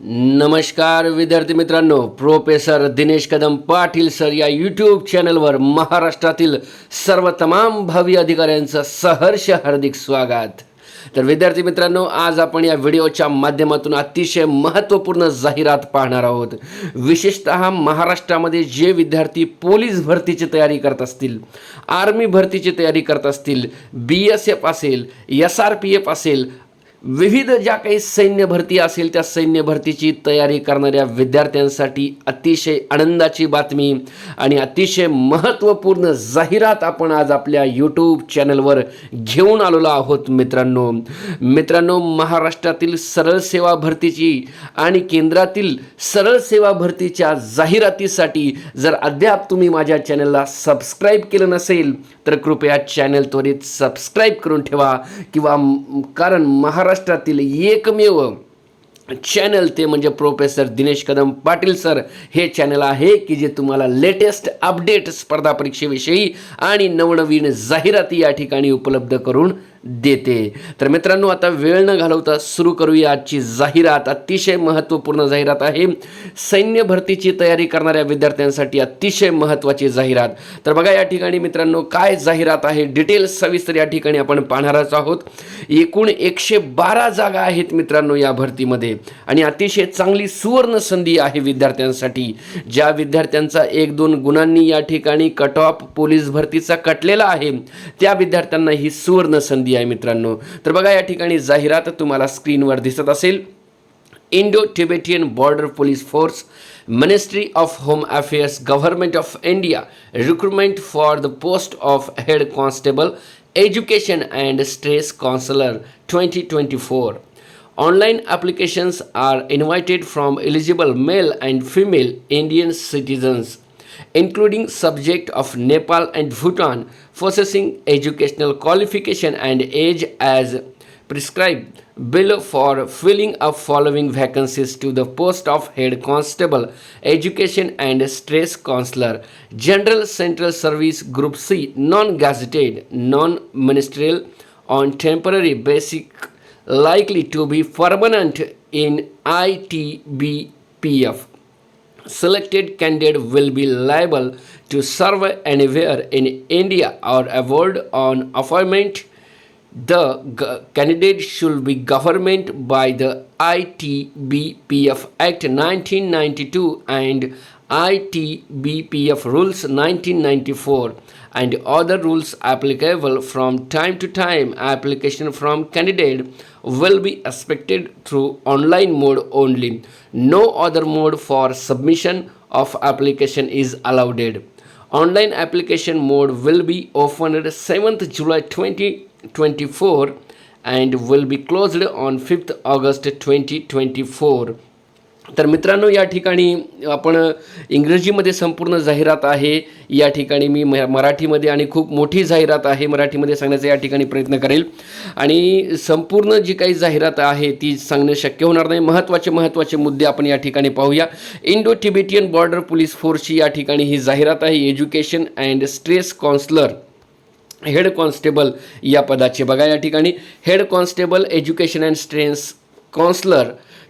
नमस्कार विद्यार्थी मित्रांनो. प्रोफेसर दिनेश कदम पाटील सर या यूट्यूब चॅनलवर महाराष्ट्रातील सर्व तमाम भावी अधिकाऱ्यांचं सहर्ष हार्दिक स्वागत. तर विद्यार्थी मित्रांनो आज आपण या व्हिडिओच्या माध्यमातून अतिशय महत्त्वपूर्ण जाहिरात पाहणार आहोत. विशेषत महाराष्ट्रामध्ये जे विद्यार्थी पोलीस भरतीची तयारी करत असतील आर्मी भरतीची तयारी करत असतील बी एस एफ असेल एस आर पी एफ असेल विविध ज्या काही सैन्य भरती असेल त्या सैन्य भरतीची तयारी करणाऱ्या विद्यार्थ्यांसाठी अतिशय आनंदाची बातमी आणि अतिशय महत्त्वपूर्ण जाहिरात आपण आज आपल्या यूट्यूब चॅनलवर घेऊन आलेलो आहोत मित्रांनो. मित्रांनो महाराष्ट्रातील सरळ सेवा भरतीची आणि केंद्रातील सरळ सेवा भरतीच्या जाहिरातीसाठी जर अद्याप तुम्ही माझ्या चॅनलला सबस्क्राईब केलं नसेल तर कृपया चॅनल त्वरित सबस्क्राईब करून ठेवा किंवा कारण महा महाराष्ट्रातील एकमेव चॅनल ते म्हणजे प्रोफेसर दिनेश कदम पाटील सर हे चॅनल आहे की जे तुम्हाला लेटेस्ट अपडेट स्पर्धा परीक्षेविषयी आणि नवनवीन जाहिराती या ठिकाणी उपलब्ध करून देते. तर मित्रांनो आता वेळ न घालवता सुरू करूया आजची जाहिरात. अतिशय महत्त्वपूर्ण जाहिरात आहे. सैन्य भरतीची तयारी करणाऱ्या विद्यार्थ्यांसाठी अतिशय महत्त्वाची जाहिरात. तर बघा या ठिकाणी मित्रांनो काय जाहिरात आहे? डिटेल्स सविस्तर या ठिकाणी आपण पाहणारच आहोत. एकूण एकशे बारा जागा आहेत मित्रांनो या भरतीमध्ये. आणि अतिशय चांगली सुवर्ण संधी आहे विद्यार्थ्यांसाठी. ज्या विद्यार्थ्यांचा एक दोन गुणांनी या ठिकाणी कट ऑफ पोलीस भरतीचा कटलेला आहे त्या विद्यार्थ्यांना ही सुवर्ण संधी आहे मित्रांनो. तर बघा या ठिकाणी जाहिरात तुम्हाला स्क्रीनवर दिसत असेल. Indo Tibetan border police force ministry of home affairs government of India recruitment for the post of head constable education and stress counsellor twenty twenty four Online applications are invited from eligible male and female Indian citizens, including subject of Nepal and Bhutan, possessing educational qualification and age as prescribed below for filling up following vacancies to the post of head constable, education and stress counselor, general central service group C, non-gazetted, non-ministerial, on temporary basic likely to be permanent in ITBPF. Selected candidate will be liable to serve anywhere in India or award on appointment. The candidate should be government by the ITBPF Act 1992 and ITBPF Rules 1994 and other rules applicable from time to time. Application from candidate will be expected through online mode only. No other mode for submission of application is allowed. Online application mode will be opened 7th July 2024 and will be closed on 5th August 2024. तर मित्रांनो या ठिकाणी आपण इंग्रजीमध्ये संपूर्ण जाहिरात आहे. या ठिकाणी मी म मराठीमध्ये आणि खूप मोठी जाहिरात आहे मराठीमध्ये सांगण्याचा या ठिकाणी प्रयत्न करेल. आणि संपूर्ण जी काही जाहिरात आहे ती सांगणं शक्य होणार नाही. महत्त्वाचे महत्त्वाचे मुद्दे आपण या ठिकाणी पाहूया. इंडो टिबेटियन बॉर्डर पोलीस फोर्सची या ठिकाणी ही जाहिरात आहे. Education and stress counsellor head constable या पदाचे. बघा या ठिकाणी head constable education and stress counsellor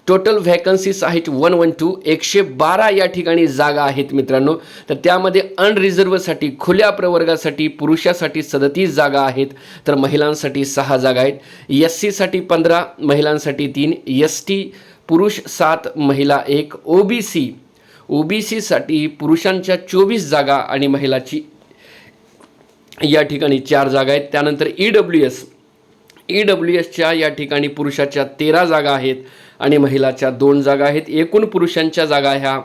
total vacancies आहेत वन वन टू एकशे बारा या ठिकाणी जागा आहेत मित्रांनो. तर त्यामध्ये अनरिझर्वसाठी खुल्या प्रवर्गासाठी पुरुषासाठी सदतीस जागा आहेत तर महिलांसाठी सहा जागा आहेत. एस सीसाठी पंधरा महिलांसाठी तीन एस टी पुरुष सात महिला एक ओ बी सी ओ बी सीसाठी पुरुषांच्या चोवीस जागा आणि महिलाची या ठिकाणी चार जागा आहेत. त्यानंतर E W S E W एसच्या या ठिकाणी पुरुषाच्या तेरा जागा आहेत आणि महिलाच्या दोन जागा आहेत. एकूण पुरुषांच्या जागा ह्या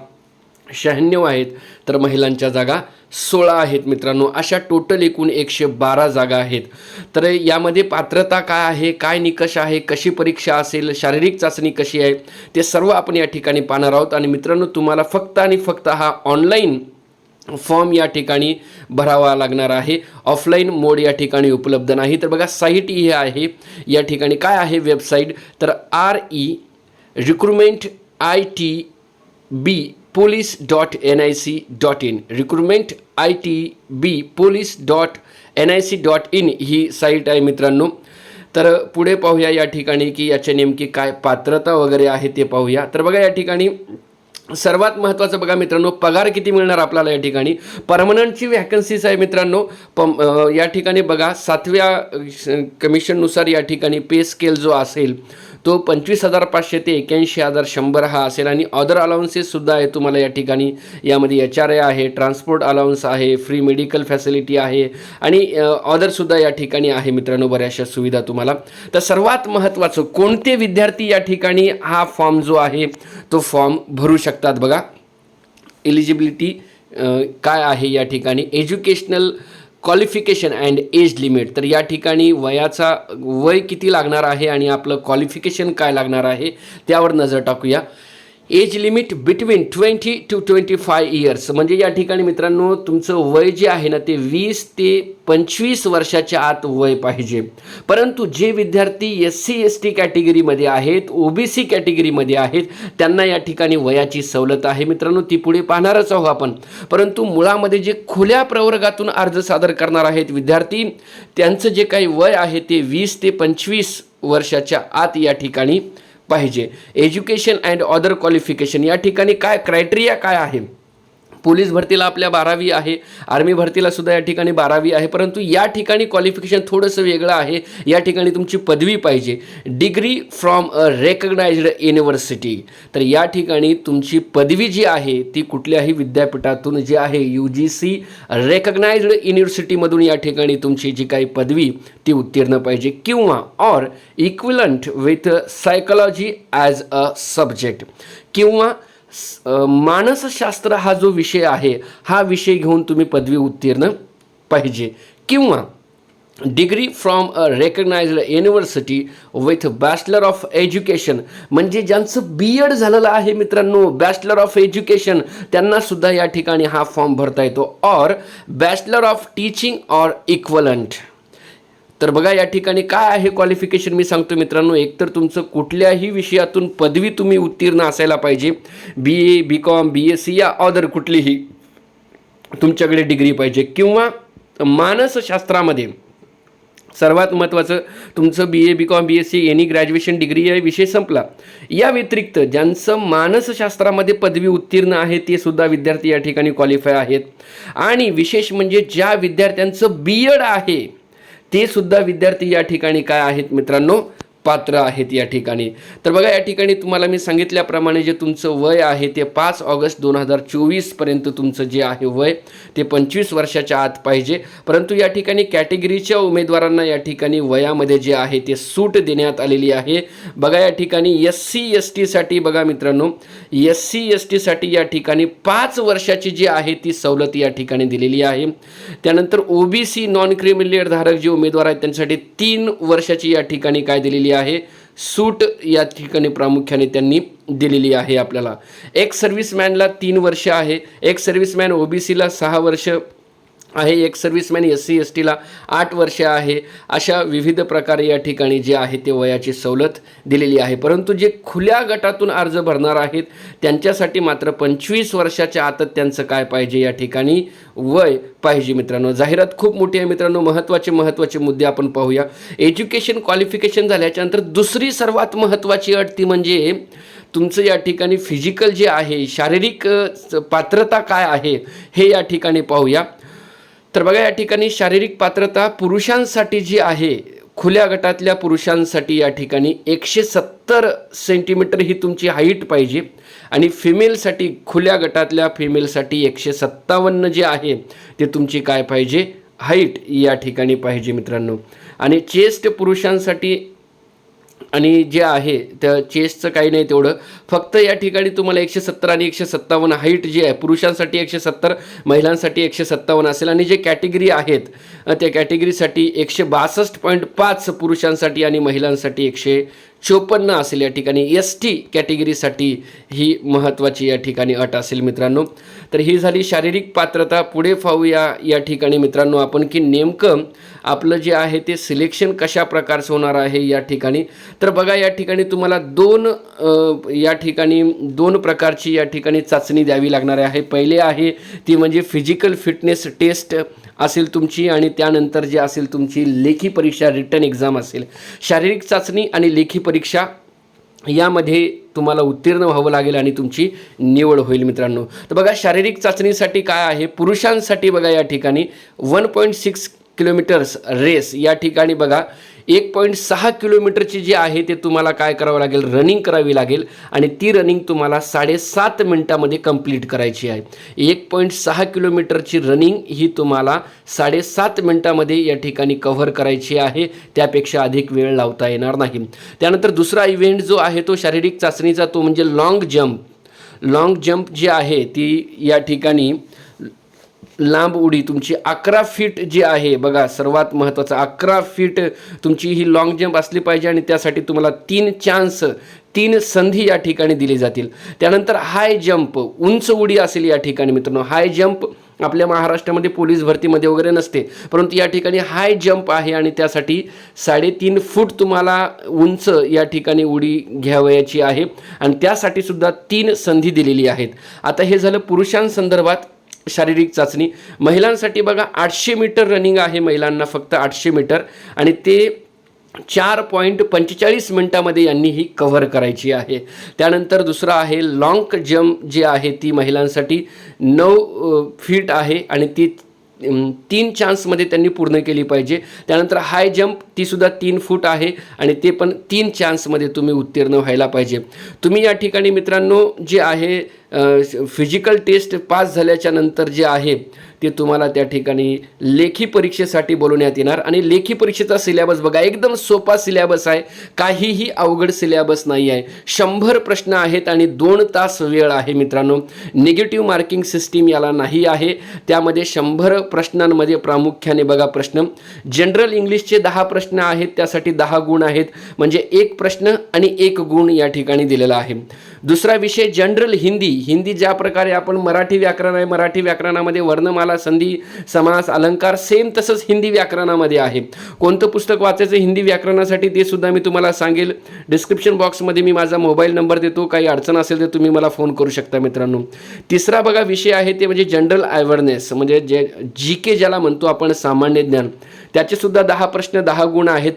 शहाण्णव आहेत. तर महिलांच्या जागा सोळा आहेत मित्रांनो. अशा टोटल एकूण एकशे बारा जागा आहेत. तर यामध्ये पात्रता काय आहे? काय निकष आहे? कशी परीक्षा असेल? शारीरिक चाचणी कशी आहे? ते सर्व आपण या ठिकाणी पाहणार आहोत. आणि मित्रांनो तुम्हाला फक्त आणि फक्त हा ऑनलाईन फॉर्म या ठिकाणी भरावा लागणार आहे. ऑफलाईन मोड या ठिकाणी उपलब्ध नाही. तर बघा साईट ही आहे. या ठिकाणी काय आहे वेबसाईट? तर R E recruitment I T B police dot N I C dot in. Recruitment I T B police dot N I C dot in he site आहे मित्रांनो. तर पुढे पाहूया या ठिकाणी की याच्या नेमकी काय पात्रता वगैरे आहे ते पाहूया. तर बघा या ठिकाणी सर्वात महत्त्वाचं बघा मित्रांनो पगार किती मिळणार आपल्याला या ठिकाणी? परमनंटची व्हॅकन्सीज आहे मित्रांनो. पम या ठिकाणी बघा सातव्या कमिशननुसार या ठिकाणी पे स्केल जो असेल तो पंचवीस हजार पाचशे ते एक्याऐंशी हजार शंभर हा असेल. आणि अदर अलाउन्सेससुद्धा आहे तुम्हाला या ठिकाणी. यामध्ये एच आर ए आहे ट्रान्सपोर्ट अलाउन्स आहे फ्री मेडिकल फॅसिलिटी आहे. आणि ऑदरसुद्धा या ठिकाणी आहे मित्रांनो बऱ्याचशा सुविधा तुम्हाला. तर सर्वात महत्त्वाचं कोणते विद्यार्थी या ठिकाणी हा फॉर्म जो आहे तो फॉर्म भरू शकतात बघा? एलिजिबिलिटी काय आहे या ठिकाणी? Educational qualification and age limit तर या ठिकाणी वयाचा वय किती लागणार आहे आणि आपलं क्वालिफिकेशन काय लागणार आहे त्यावर नजर टाकूया. Age limit between twenty two twenty five years. म्हणजे या ठिकाणी मित्रांनो तुमचं वय जे आहे ना ते वीस ते पंचवीस वर्षाच्या आत वय पाहिजे. परंतु जे विद्यार्थी एस सी एस टी कॅटेगरीमध्ये आहेत ओ बी सी कॅटेगरीमध्ये आहेत त्यांना या ठिकाणी वयाची सवलत आहे. मित्रांनो ती पुढे पाहणारच आहोत आपण. परंतु मुळामध्ये जे खुल्या प्रवर्गातून अर्ज सादर करणार आहेत विद्यार्थी त्यांचं जे काही वय आहे ते वीस ते पंचवीस वर्षाच्या आत या ठिकाणी पाहिजे. एज्युकेशन अँड अदर क्वालिफिकेशन या ठिकाणी काय क्रायटेरिया काय आहे? पोलीस भरतीला आपल्या बारावी आहे आर्मी भरतीला सुद्धा या ठिकाणी बारावी आहे परंतु या ठिकाणी क्वालिफिकेशन थोडंसं वेगळं आहे. या ठिकाणी तुमची पदवी पाहिजे. Degree from a recognised university तर या ठिकाणी तुमची पदवी जी आहे ती कुठल्याही विद्यापीठातून जी आहे यू जी सी रेकग्नाइज्ड युनिव्हर्सिटीमधून या ठिकाणी तुमची जी काही पदवी ती उत्तीर्ण पाहिजे किंवा or equivalent with psychology as a subject किंवा मानसशास्त्र हा जो विषय आहे हा विषय घेऊन तुम्ही पदवी उत्तीर्ण पाहिजे. किंवा degree from a recognised university with bachelor of education म्हणजे ज्यांचं बी एड झालेलं आहे मित्रांनो बॅचलर ऑफ एज्युकेशन त्यांनासुद्धा या ठिकाणी हा फॉर्म भरता येतो. Or bachelor of teaching or equivalent तर बघा या ठिकाणी काय आहे क्वालिफिकेशन मी सांगतो मित्रांनो एकतर तुमचं कुठल्याही विषयातून पदवी तुम्ही उत्तीर्ण असायला पाहिजे. B A B com B S C या ऑदर कुठलीही तुमच्याकडे डिग्री पाहिजे. किंवा मानसशास्त्रामध्ये सर्वात महत्त्वाचं तुमचं B A B com B S C any graduation degree या विषय संपला. या व्यतिरिक्त ज्यांचं मानसशास्त्रामध्ये पदवी उत्तीर्ण आहे ते सुद्धा विद्यार्थी या ठिकाणी क्वालिफाय आहेत. आणि विशेष म्हणजे ज्या विद्यार्थ्यांचं बी एड आहे ते सुद्धा विद्यार्थी या ठिकाणी काय आहेत मित्रांनो? पात्र आहेत या ठिकाणी. तर बघा या ठिकाणी तुम्हाला मी सांगितल्याप्रमाणे जे तुमचं वय आहे ते पाच ऑगस्ट दोन हजार चोवीसपर्यंत तुमचं जे आहे वय ते पंचवीस वर्षाच्या आत पाहिजे. परंतु या ठिकाणी कॅटेगरीच्या उमेदवारांना या ठिकाणी वयामध्ये जे आहे ते सूट देण्यात आलेली आहे. बघा या ठिकाणी एस सी एस टीसाठी बघा मित्रांनो एस सी एस टीसाठी या ठिकाणी पाच वर्षाची जी आहे ती सवलत या ठिकाणी दिलेली आहे. त्यानंतर O B C non creamy layer धारक जे उमेदवार आहेत त्यांच्यासाठी तीन वर्षाची या ठिकाणी काय दिलेली आहे. सूट या ठिकाणी प्रामुख्याने त्यांनी दिलेली आहे आपल्याला. एक सर्व्हिसमॅनला तीन वर्ष आहे. एक सर्व्हिसमॅन ओ बी सीला सहा वर्ष आहे एक सर्व्हिसमॅन एस सी एस टीला आठ वर्षे आहे. अशा विविध प्रकारे या ठिकाणी जे आहे ते वयाची सवलत दिलेली आहे. परंतु जे खुल्या गटातून अर्ज भरणार आहेत त्यांच्यासाठी मात्र पंचवीस वर्षाच्या आतच त्यांचं काय पाहिजे या ठिकाणी वय पाहिजे मित्रांनो. जाहिरात खूप मोठी आहे मित्रांनो. महत्त्वाचे महत्त्वाचे मुद्दे आपण पाहूया. एज्युकेशन क्वालिफिकेशन झाल्याच्यानंतर दुसरी सर्वात महत्त्वाची अट ती म्हणजे तुमचं या ठिकाणी फिजिकल जे आहे शारीरिक पात्रता काय आहे हे या ठिकाणी पाहूया. तर बघा या ठिकाणी शारीरिक पात्रता पुरुषांसाठी जी आहे खुल्या गटातल्या पुरुषांसाठी या ठिकाणी एकशे सत्तर सेंटीमीटर ही तुमची हाईट पाहिजे आणि फिमेलसाठी खुल्या गटातल्या फिमेलसाठी एकशे सत्तावन्न जे आहे ते तुमची काय पाहिजे? हाईट या ठिकाणी पाहिजे मित्रांनो. आणि चेस्ट पुरुषांसाठी आणि जे आहे त्या चेस्टचं काही नाही तेवढं. फक्त या ठिकाणी तुम्हाला एकशे सत्तर आणि एकशे सत्तावन्न हाईट जी आहे पुरुषांसाठी एकशे सत्तर महिलांसाठी एकशे सत्तावन्न असेल. आणि जे कॅटेगरी आहेत त्या कॅटेगरीसाठी एकशे बासष्ट पॉईंट पाच पुरुषांसाठी आणि महिलांसाठी एकशे चोपन्न असेल या ठिकाणी. एस टी कॅटेगरीसाठी ही महत्त्वाची या ठिकाणी अट असेल मित्रांनो. तर ही झाली शारीरिक पात्रता. पुढे पाहूया या ठिकाणी मित्रांनो आपण की नेमकं आपलं जे आहे ते सिलेक्शन कशा प्रकारचं होणार आहे या ठिकाणी. तर बघा या ठिकाणी तुम्हाला दोन या ठिकाणी दोन प्रकारची या ठिकाणी चाचणी द्यावी लागणार आहे. पहिले आहे ती म्हणजे फिजिकल फिटनेस टेस्ट असेल तुमची आणि त्यानंतर जे असेल तुमची लेखी परीक्षा रिटर्न एक्झाम असेल. शारीरिक चाचणी आणि लेखी परीक्षा परीक्षा यामध्ये तुम्हाला उत्तीर्ण व्हावं लागेल आणि तुमची निवड होईल मित्रांनो. तर बघा शारीरिक चाचणीसाठी काय आहे? पुरुषांसाठी बघा या ठिकाणी one point six kilometres race या ठिकाणी बघा एक पॉईंट सहा किलोमीटरची जी आहे ते तुम्हाला काय करावं लागेल? रनिंग करावी लागेल. आणि ती रनिंग तुम्हाला साडेसात मिनटामध्ये कंप्लीट करायची आहे. एक पॉईंट सहा किलोमीटरची रनिंग ही तुम्हाला साडेसात मिनटामध्ये या ठिकाणी कव्हर करायची आहे. त्यापेक्षा अधिक वेळ लावता येणार नाही. त्यानंतर दुसरा इव्हेंट जो आहे तो शारीरिक चाचणीचा तो म्हणजे लाँग जम्प लाँग जम्प जी आहे ती या ठिकाणी लांब उडी तुमची अकरा फीट जी आहे बघा सर्वात महत्त्वाचं अकरा फीट तुमची ही लाँग जंप असली पाहिजे आणि त्यासाठी तुम्हाला तीन चान्स तीन संधी या ठिकाणी दिली जातील. त्यानंतर हाय जंप उंच उडी असेल या ठिकाणी मित्रांनो. हाय जंप आपल्या महाराष्ट्रामध्ये पोलीस भरतीमध्ये वगैरे नसते परंतु या ठिकाणी हाय जंप आहे आणि त्यासाठी साडेतीन फूट तुम्हाला उंच या ठिकाणी उडी घ्यावयाची आहे. आणि त्यासाठी सुद्धा तीन संधी दिलेली आहेत. आता हे झालं पुरुषांसंदर्भात. शारीरिक चाचणी. महिलांसाठी बघा आठशे मीटर रनिंग आहे महिलांना फक्त आठशे मीटर. आणि ते चार पॉईंट पंचेचाळीस मिनटामध्ये यांनी ही कव्हर करायची आहे. त्यानंतर दुसरं आहे लाँग जम्प जी आहे ती महिलांसाठी नऊ फीट आहे. आणि ती तीन चान्समध्ये त्यांनी पूर्ण केली पाहिजे. त्यानंतर हाय जम्प तीसुद्धा तीन फूट आहे. आणि ते पण तीन चान्समध्ये तुम्ही उत्तीर्ण व्हायला पाहिजे. तुम्ही या ठिकाणी मित्रांनो जे आहे फिजिकल टेस्ट पास झाल्याच्यानंतर जे आहे ते तुम्हाला त्या ठिकाणी लेखी परीक्षेसाठी बोलवण्यात येणार. आणि लेखी परीक्षेचा सिलेबस बघा एकदम सोपा सिलेबस आहे. काहीही अवघड सिलेबस नाही आहे. शंभर प्रश्न आहेत आणि दोन तास वेळ आहे मित्रांनो. निगेटिव्ह मार्किंग सिस्टीम याला नाही आहे. त्यामध्ये शंभर प्रश्नांमध्ये प्रामुख्याने बघा प्रश्न. जनरल इंग्लिशचे दहा प्रश्न आहेत त्यासाठी दहा गुण आहेत. म्हणजे एक प्रश्न आणि एक गुण या ठिकाणी दिलेला आहे. दुसरा विषय जनरल हिंदी. हिंदी ज्या प्रकारे आपण मराठी व्याकरण आहे मराठी व्याकरणामध्ये वर्णमाला संधी समास अलंकार सेम तसंच हिंदी व्याकरणामध्ये आहे. कोणतं पुस्तक वाचायचं हिंदी व्याकरणासाठी ते सुद्धा मी तुम्हाला सांगेल. डिस्क्रिप्शन बॉक्समध्ये मी माझा मोबाईल नंबर देतो. काही अडचण असेल तर तुम्ही मला फोन करू शकता मित्रांनो. तिसरा बघा विषय आहे ते म्हणजे जनरल अवेअरनेस म्हणजे जे जी के ज्याला म्हणतो आपण सामान्य ज्ञान. त्याचे सुद्धा दहा प्रश्न दहा गुण आहेत.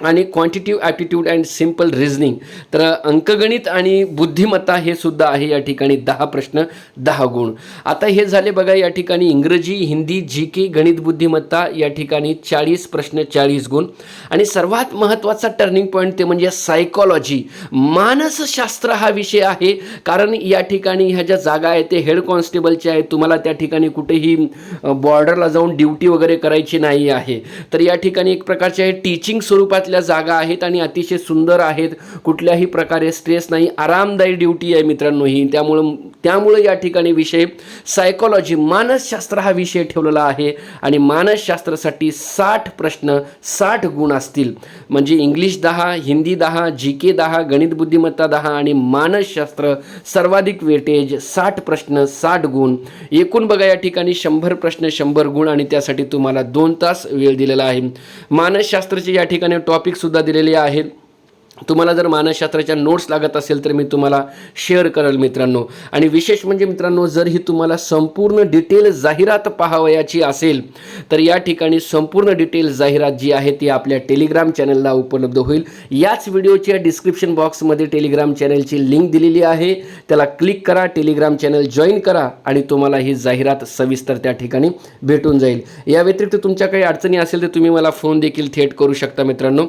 आणि quantitative aptitude and simple reasoning तर अंकगणित आणि बुद्धिमत्ता हे सुद्धा आहे या ठिकाणी दहा प्रश्न दहा गुण. आता हे झाले बघा या ठिकाणी इंग्रजी हिंदी जी के गणित बुद्धिमत्ता या ठिकाणी चाळीस प्रश्न चाळीस गुण. आणि सर्वात महत्त्वाचा टर्निंग पॉईंट ते म्हणजे सायकॉलॉजी मानसशास्त्र हा विषय आहे कारण या ठिकाणी ह्या ज्या जागा आहेत ते हेड कॉन्स्टेबलच्या आहेत. तुम्हाला त्या ठिकाणी कुठेही बॉर्डरला जाऊन ड्युटी वगैरे करायची नाही आहे. तर या ठिकाणी एक प्रकारचे टीचिंग स्वरूपात स्वरूपातल्या जागा आहेत आणि अतिशय सुंदर आहेत. कुठल्याही प्रकारे स्ट्रेस नाही आरामदायी ड्युटी आहे मित्रांनो ही. त्यामुळं त्यामुळं या ठिकाणी विषय सायकॉलॉजी मानसशास्त्र हा विषय ठेवलेला आहे. आणि मानसशास्त्रासाठी साठ प्रश्न साठ गुण असतील. म्हणजे इंग्लिश दहा हिंदी दहा जी के दहा गणित बुद्धिमत्ता दहा आणि मानसशास्त्र सर्वाधिक वेटेज साठ प्रश्न साठ गुण. एकूण बघा या ठिकाणी शंभर प्रश्न शंभर गुण आणि त्यासाठी तुम्हाला दोन तास वेळ दिलेला आहे. मानसशास्त्राचे या ठिकाणी टॉपिकसुद्धा दिलेले आहेत. तुम्हाला जर मानसशास्त्राच्या नोट्स लागत असेल तर मी तुम्हाला शेअर करेल मित्रांनो. आणि विशेष म्हणजे मित्रांनो जर ही तुम्हाला संपूर्ण डिटेल जाहिरात पाहावयाची असेल तर या ठिकाणी संपूर्ण डिटेल जाहिरात जी आहे ती आपल्या टेलिग्राम चॅनलला उपलब्ध होईल. याच व्हिडिओच्या डिस्क्रिप्शन बॉक्समध्ये टेलिग्राम चॅनलची लिंक दिलेली आहे. त्याला क्लिक करा टेलिग्राम चॅनल जॉईन करा आणि तुम्हाला ही जाहिरात सविस्तर त्या ठिकाणी भेटून जाईल. या व्यतिरिक्त तुमच्या काही अडचणी असेल तर तुम्ही मला फोन देखील थेट करू शकता मित्रांनो.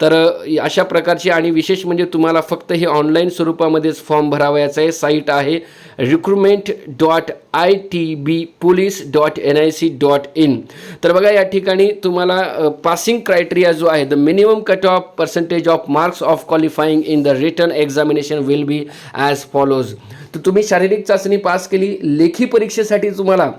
तर अशा प्रकारची आणि विशेष म्हणजे तुम्हाला फक्त हे ऑनलाईन स्वरूपामध्येच फॉर्म भरावयाचा आहे. साईट आहे recruitment dot I T B police dot N I C dot in तर बघा या ठिकाणी तुम्हाला पासिंग क्रायटेरिया जो आहे the minimum cut off percentage of marks of qualifying in the written examination will be as follows तर तुम्ही शारीरिक चाचणी पास केली लेखी परीक्षेसाठी तुम्हाला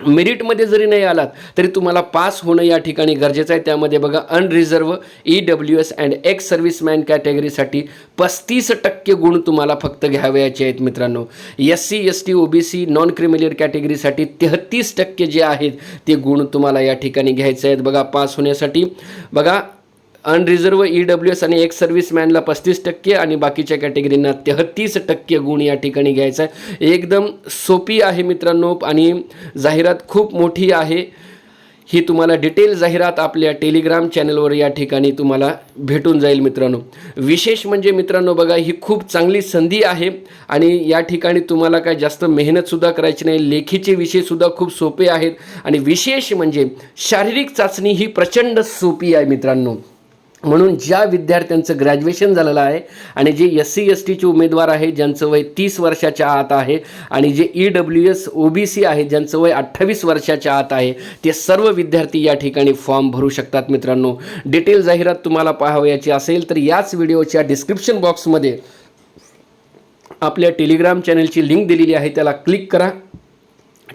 मेरिटमध्ये जरी नाही आलात तरी तुम्हाला पास होणं या ठिकाणी गरजेचं आहे. त्यामध्ये बघा unreserved E W S and ex serviceman कॅटेगरीसाठी पस्तीस टक्के गुण तुम्हाला फक्त घ्यावयाचे आहेत मित्रांनो. S C S T O B C non creamy layer कॅटेगरीसाठी तेहतीस टक्के जे आहेत ते गुण तुम्हाला या ठिकाणी घ्यायचे आहेत. बघा पास होण्यासाठी बघा अनरिझर्व ई डब्ल्यू एस आणि एक्स सर्व्हिसमॅनला पस्तीस टक्के आणि बाकीच्या कॅटेगरींना तेहतीस टक्के गुण या ठिकाणी घ्यायचा आहे. एकदम सोपी आहे मित्रांनो आणि जाहिरात खूप मोठी आहे. ही तुम्हाला डिटेल जाहिरात आपल्या टेलिग्राम चॅनलवर या ठिकाणी तुम्हाला भेटून जाईल मित्रांनो. विशेष म्हणजे मित्रांनो बघा ही खूप चांगली संधी आहे आणि या ठिकाणी तुम्हाला काय जास्त मेहनतसुद्धा करायची नाही लेखीचे विषयसुद्धा खूप सोपे आहेत आणि विशेष म्हणजे शारीरिक चाचणी ही प्रचंड सोपी आहे मित्रांनो. म्हणून ज्या विद्यार्थ्यांचं ग्रॅज्युएशन झालेलं आहे आणि जे एस सी एस टीचे उमेदवार आहे ज्यांचं वय तीस वर्षाच्या आत आहे आणि जे E W S O B C आहे ज्यांचं वय अठ्ठावीस वर्षाच्या आत आहे ते सर्व विद्यार्थी या ठिकाणी फॉर्म भरू शकतात मित्रांनो. डिटेल जाहिरात तुम्हाला पाहावयाची असेल तर याच व्हिडिओच्या डिस्क्रिप्शन बॉक्समध्ये आपल्या टेलिग्राम चॅनलची लिंक दिलेली आहे त्याला क्लिक करा.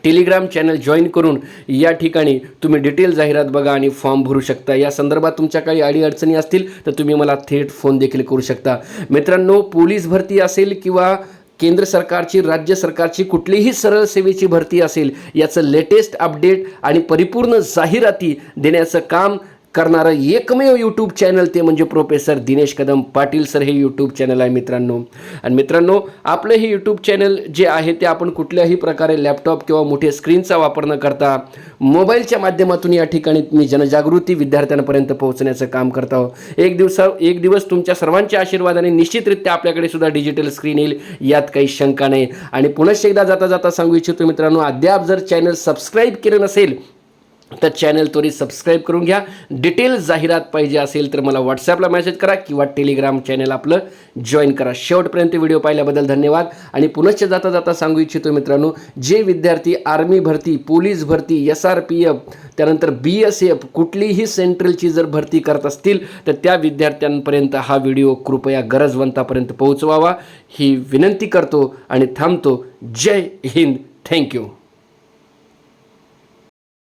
टेलिग्राम चॅनल जॉईन करून या ठिकाणी तुम्ही डिटेल जाहिरात बघा आणि फॉर्म भरू शकता. या संदर्भात तुमच्या काही अडीअडचणी असतील तर तुम्ही मला थेट फोन देखील करू शकता. मित्रांनो पोलीस भरती असेल किंवा केंद्र सरकारची राज्य सरकारची कुठलीही सरळ सेवेची भरती असेल याचं लेटेस्ट अपडेट आणि परिपूर्ण जाहिराती देण्याचं काम करणारं एकमेव यूट्यूब चॅनल ते म्हणजे प्रोफेसर दिनेश कदम पाटील सर हे यूट्यूब चॅनल आहे मित्रांनो. आणि मित्रांनो आपलं हे यूट्यूब चॅनल जे आहे ते आपण कुठल्याही प्रकारे लॅपटॉप किंवा मोठ्या स्क्रीनचा वापर न करता मोबाईलच्या माध्यमातून या ठिकाणी मी जनजागृती विद्यार्थ्यांपर्यंत पोहोचण्याचं काम करत आहोत. एक दिवसा एक दिवस तुमच्या सर्वांच्या आशीर्वादाने निश्चितरित्या आपल्याकडे सुद्धा डिजिटल स्क्रीन येईल यात काही शंका नाही. आणि पुनश्च एकदा जाता जाता सांगू इच्छितो मित्रांनो अद्याप जर चॅनल सबस्क्राईब केलं नसेल तर चॅनल त्वरित सबस्क्राईब करून घ्या. डिटेल जाहिरात पाहिजे असेल तर मला व्हॉट्सॲपला मेसेज करा किंवा टेलिग्राम चॅनल आपलं जॉईन करा. शेवटपर्यंत व्हिडिओ पाहिल्याबद्दल धन्यवाद. आणि पुनश्च जाता जाता सांगू इच्छितो मित्रांनो जे विद्यार्थी आर्मी भरती पोलीस भरती एस आर पी एफ त्यानंतर बी एस एफ कुठलीही सेंट्रलची जर भरती करत असतील तर त्या विद्यार्थ्यांपर्यंत हा व्हिडिओ कृपया गरजवंतापर्यंत पोहोचवावा. ही विनंती करतो आणि थांबतो. जय हिंद. थँक्यू